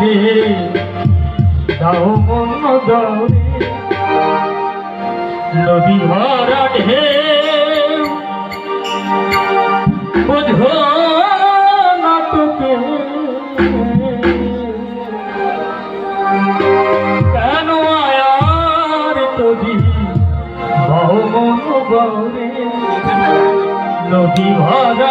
রে দাও মন দাও নদী ভরা ঢে কেন আয়ার তোজি বাহু মন বাউরে নদী ভরা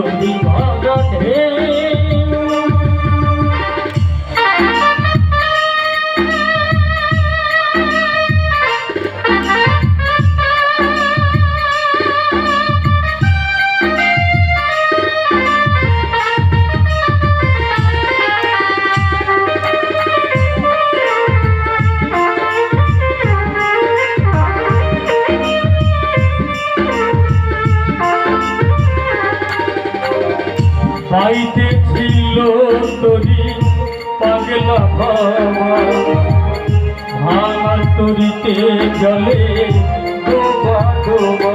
নদী ভগতে নদীতে জলে ডোবা ডোবা